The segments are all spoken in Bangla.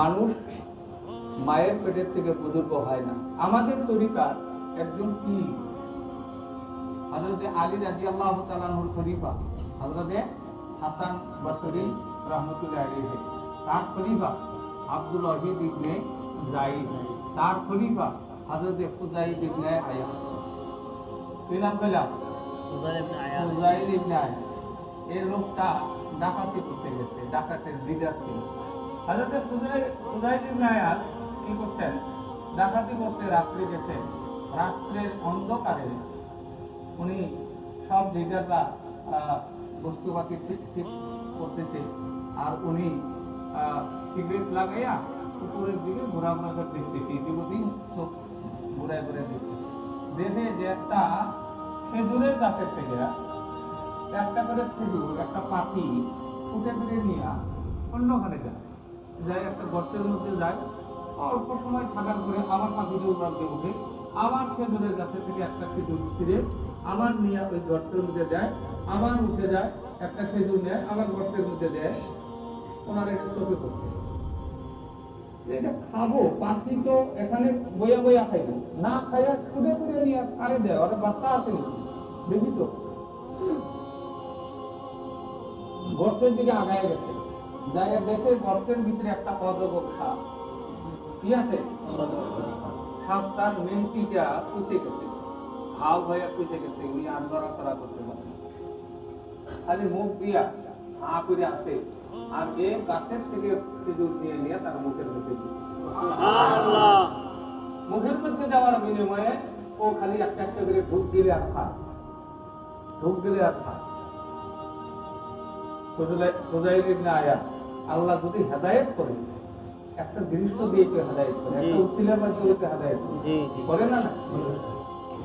মানুষ মায়ের পেটের থেকে বুজুর্গ হয় না। আমাদের তরিকার একজন কি? হজরতে আলী রাজি আল্লাহ তালানুর খলিফা হজরতে হাসান বাসরি রহমতুল্লাহ আলাইহি। তার খলিফা আব্দুল ওয়াহিদ ইবনে জাইদ তার খলিফা হজরতে ফুজাইদ ইবনে আয়া কি নাম কইলাম? ফুজাইল ইবনে আয়া এই লোকটা ডাকাতি করতে গেছে ডাকাতের লিডার ছিল। হজরতে ফুজাইল ফুজাইল ইবনে আয়া কি করছেন? ডাকাতি করতে রাত্রে গেছে। রাত্রের অন্ধকারে উনি সব লিডাররা বস্তুপাতি ঠিক ঠিক করতেছে। আর উনি সিগারেট লাগাইয়া উপরের দিকে ঘোরাঘোরা করে দেখতেছি ইতিমধ্যেই চোখ ঘুরায় ঘুরে দেখতেছি। দেখে যে একটা খেজুরের গাছের থেকে একটা করে খেজুর, একটা পাখি উঠে ফিরে নিয়ে অন্যখানে যায়। যায়, একটা গর্তের মধ্যে যায়, অল্প সময় থাকার পরে আবার পাখিটি উপরে উঠে আবার খেজুরের গাছে থেকে একটা খেজুর ছিঁড়ে আবার নিয়ে ওই গর্তের মধ্যে দেয় আবার উঠে যায়, একটা খেজুর নেয়, আবার গর্তের মধ্যে দেয়। ওনার এটা চোখে পড়ছে। এটা খাব, পাখি তো এখানে বইয়া বইয়া খাইব না। খাইয়া কুড়ে কুড়ে নিয়ে কারে দেয়, ওরা বাচ্চা নাকি? দেখি তো। গর্তের দিকে আগায় গেছে। যাই দেখে গর্তের ভিতরে একটা অজগর সাপ আছে? সাপ তার মেন্টিটা পুষে গেছে। হাও হয়ে পুষে গেছে উনি আর নড়াচড়া করতে পারে খালি মুখ দিয়া হা করে আসে আর এ গাছের থেকে খেজুর নিয়ে নিয়ে তার মুখের মধ্যে মুখের মধ্যে দেওয়ার বিনিময়ে ও খালি একটা একটা করে ঢুক দিলে আর খায় ঢুক দিলে আর খায় খুজাইল ইবনে আয়াত। আল্লাহ যদি হেদায়েত করে একটা দৃশ্য দিয়ে কেউ হেদায়েত করে একটা জি। উসিলার মাধ্যমে কেউ হেদায়েত করে। না না?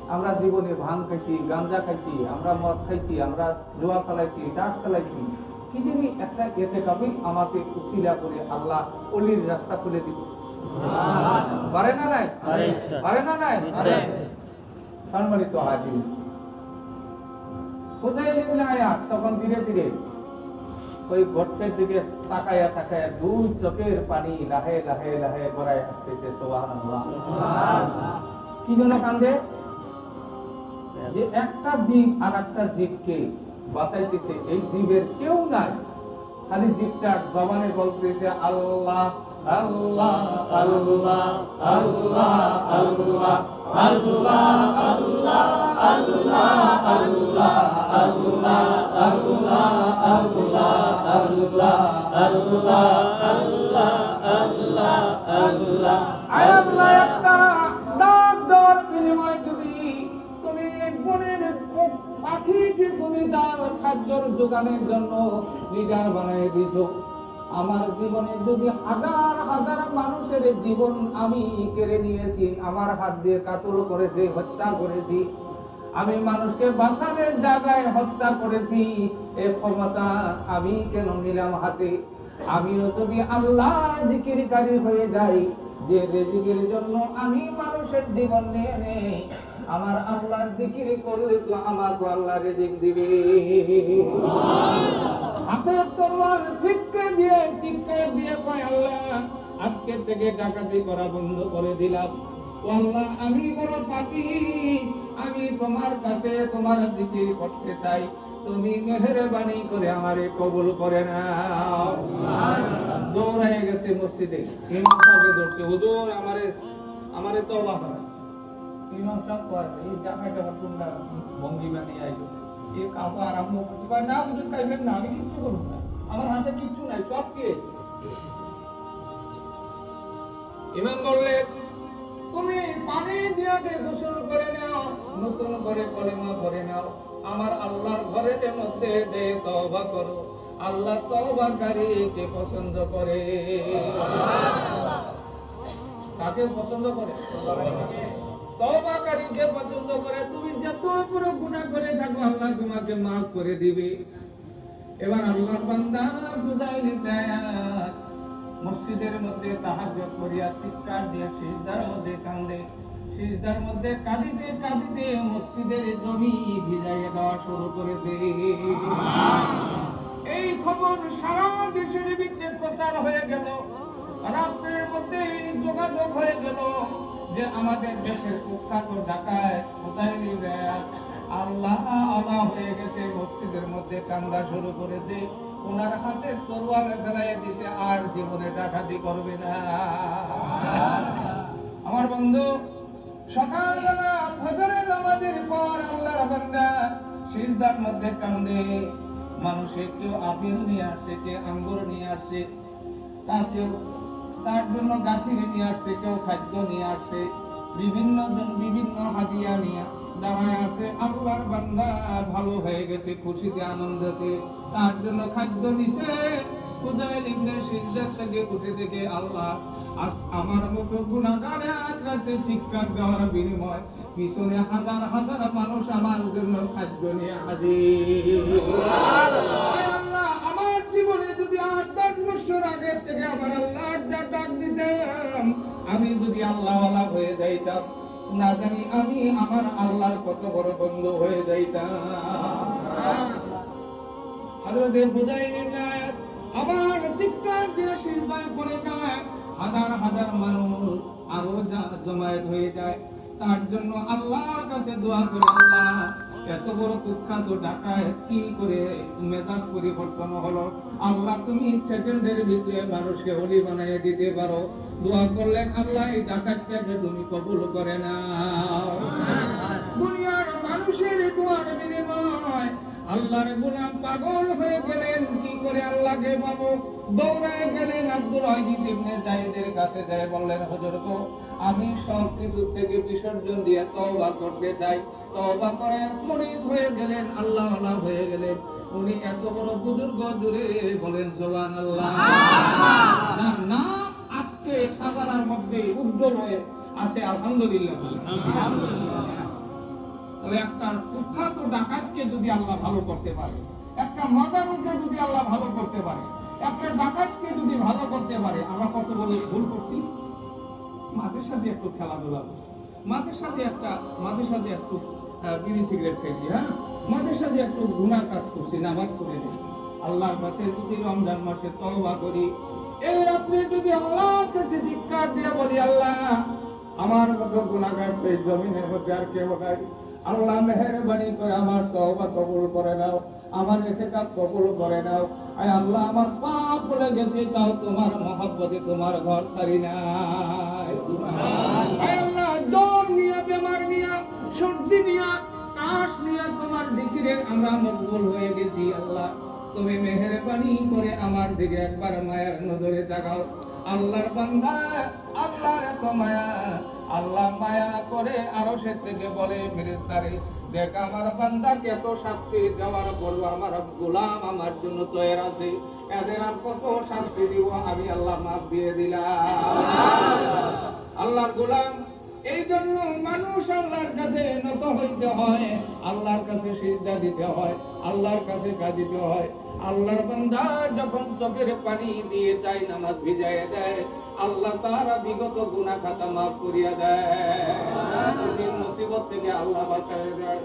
আমরা জীবনে ভাঙ খাইছি গাঞ্জা খাইছি আমরা মদ খাইছি আমরা জোয়া খেলাইছি ডাক খেলাইছি। কি জানি একটা এতে কবি আমাকে উসিলা করে আল্লাহ অলির রাস্তা খুলে দিব পারে না নাই? পারে, না নাই? সম্মানিত হাজির। কোথায় আয়াত তখন ধীরে ধীরে ওই গর্তের দিকে তাকায়া তাকায়া দুই চোখের পানি লাহে লাহে লাহে গড়ায় আসতেছে কি জন্য কান্দে? যে একটা জীব আর একটা জীবকে বাঁচাইতেছে, এই জীবের কেউ নাই। খালি ঠিকঠাক জবানে বলতেছে আল্লাহ আল্লাহ একটা ডাক দেওয়ার বিনিময়ে যদি তুমি বনের পাখিকে তুমি তার খাদ্যর যোগানের জন্য লিডার বানিয়ে দিছো। আমার জীবনে যদি হাজার হাজার মানুষের জীবন আমি কেড়ে নিয়েছি, আমার হাত দিয়ে কাতল করেছি, হত্যা করেছি, আমি মানুষকে বাঁচানোর জায়গায় হত্যা করেছি, এ ক্ষমতা আমি কেন নিলাম হাতে? আমিও যদি আল্লাহ জিকিরকারী হয়ে যাই, যে রেজিকের জন্য আমি মানুষের জীবন নিয়ে নেই আমার আল্লাহ জিকির করলে তো আমাকে আল্লাহ রেজিক দিবে। হাতের তরোয়াল ফিক্কে দিয়ে চিৎকার দিয়ে কয়, আল্লাহ, আজকে থেকে ডাকাতি করা বন্ধ করে দিলাম। আল্লাহ, আমি বড় পাপি। আমি তোমার কাছে তোমার জিকির করতে চাই। তুমি মেহেরবানি করে আমারে কবুল করে না দৌড়ায় গেছে মসজিদে। ইমাম সাহেব ধরছে, হুজুর, আমারে আমারে তওবা করা। সাহেব কয় এই জামাইটা তোমরা ভঙ্গিমা নিয়ে কাপড় আরম্ভ করতে পারে না হুজুর খাইবেন না আমি কিচ্ছু করব না। আমার হাতে কিচ্ছু নাই সব কে? ইমাম বললেন তুমি পানি দিয়ে গোসল করে নাও নতুন করে কলেমা করে নাও। আমার আল্লাহর ঘরের মধ্যে যে তওবা করো আল্লাহ তওবাকারীকে পছন্দ করে? কাকে পছন্দ করে? তওবাকারীকে পছন্দ করে তুমি যত বড় গুনাহ করে থাকো আল্লাহ তোমাকে maaf করে দিবে। এবার আল্লাহর বান্দা বুঝাই নিতে মসজিদের মধ্যে তাহাজ্জুদ করিয়া চিৎকার দিয়া সিজদার মধ্যে কান্দে। সিজদার মধ্যে কাঁদিতে কাঁদিতে মসজিদের জমি ভিজাইয়া দেওয়া শুরু করেছে। এই খবর সারা দেশের ভিতরে প্রচার হয়ে গেল। রাত্রের মধ্যে যোগাযোগ হয়ে গেল। যে আমাদের দেশের কুখ্যাত ঢাকায় কোথায় আল্লাহ আল্লাহ হয়ে গেছে, মসজিদের মধ্যে কান্দা শুরু করেছে। ওনার হাতে তরোয়াল ফেলাই দিছে, আর জীবনে ডাকাতি করবে না। আমার বন্ধু, সকালবেলা ফজরের মধ্যে কান্দে। মানুষে কেউ আপেল নিয়ে আসছে কেউ আঙ্গুর নিয়ে আসছে তা কেউ তার জন্য গাছিরে নিয়ে আসছে, কেউ খাদ্য নিয়ে আসছে, বিভিন্ন জন বিভিন্ন হাদিয়া নিয়ে দাঁড়ায় আছে। আল্লাহর বান্দা ভালো হয়ে গেছে খুশিতে আনন্দতে। তার জন্য খাদ্য নিছে। খুদাইল ইবনে সিজদার থেকে উঠে দেখে আল্লাহ, আজ আমার মতো গুণাগারে আজ রাতে শিক্ষা দেওয়ার বিনিময়, পিছনে হাজার হাজার মানুষ আমার জন্য খাদ্য নিয়ে হাজির। যদি আল্লাহ হয়ে যাইতাম, না জানি আমি আমার আল্লাহর কত বড় বন্ধু হয়ে যাইতাম। আবার চিৎকার মানুষ আরও জমায়েত হয়ে যায়। তার জন্য আল্লাহর কাছে দোয়া করে আল্লাহ এত বড় কুখ্যাত ডাকায় কি করে মেজাজ পরিবর্তন হলো? আল্লাহ তুমি সেকেন্ডের ভিতরে মানুষকে হলি বানিয়ে দিতে পারো। দোয়া করলে আল্লাহ এই ডাকাতটাকে তুমি কবুল করে না দুনিয়ার মানুষের দোয়ার বিনিময় আল্লাহর গোলাম পাগল হয়ে গেলেন কি করে আল্লাহকে পাবো? দৌড়ায় গেলেন আব্দুল হাইদ ইবনে জায়েদের কাছে যায় বললেন হুজুর গো আমি সব কিছু থেকে বিসর্জন দিয়ে তওবা করতে চাই। তওবা করে মুরিদ হয়ে গেলেন আল্লাহ আল্লাহ হয়ে গেলেন। উনি এত বড় বুজুর্গ জুড়ে বলেন সুবহানাল্লাহ। না না আজকে সাধারণের মধ্যে উজ্জ্বল হয়ে আছে আলহামদুলিল্লাহ। তবে একটা কুখ্যাত ডাকাতকে যদি আল্লাহ ভালো করতে পারে, একটা মজারুকে যদি আল্লাহ ভালো করতে পারে, একটা ডাকাতকে যদি ভালো করতে পারে, আমরা কত ভুল করছি? মাঝে সাঝে একটু খেলাধুলা করছি, মাঝে সাঝে একটা, মাঝে সাঝে একটু বিড়ি সিগারেট খেয়েছি হ্যাঁ? মাঝে সাঝে একটু গুনার কাজ করছি, নামাজ পড়ে নেই। আল্লাহর কাছে যদি রমজান মাসে তওবা করি, এই রাত্রে যদি আল্লাহর কাছে চিৎকার দিয়ে বলি, আল্লাহ, আমার মতো গুণাগার জমিনের মধ্যে আর কেউ নাই। আল্লাহ মেহরবানি করে আমার তওবা কবুল করে নাও আমার এতেকাত কবুল করে নাও। আয় আল্লাহ আমার পাপ ভুলে গেছে তাও তোমার মহব্বতে তোমার ঘর সারি আয় আল্লাহ জ্বর নিয়ে বেমার নিয়ে সর্দি নিয়ে কাশ নিয়ে তোমার দিকিরে আমরা মকবুল হয়ে গেছি আল্লাহ। তুমি মেহেরবানি করে আমার দিকে একবার মায়ের নজরে তাকাও। আল্লাহর বান্দা আল্লাহর এত মায়া। আল্লাহ মায়া করে আরও সে থেকে বলে ফেরেস্তারে দেখ আমার বান্দাকে এত শাস্তি দেওয়ার বলব আমার গোলাম আমার জন্য তৈরি আছে। এদের আর কত শাস্তি দিব আমি আল্লাহ মাফ দিয়ে দিলাম। আল্লাহ গোলাম এই জন্য মানুষ আল্লাহর কাছে নত হইতে হয়। আল্লাহর কাছে সিজদা দিতে হয় আল্লাহর কাছে কাঁদিতে হয়। আল্লাহর বান্দা যখন চোখের পানি দিয়ে যায় নামাজ ভিজাই দেয় আল্লাহ তারা বিগত গুণা খাতা মাফ করিয়া দেয়। মুসিবত থেকে আল্লাহ বাঁচায় দেয়।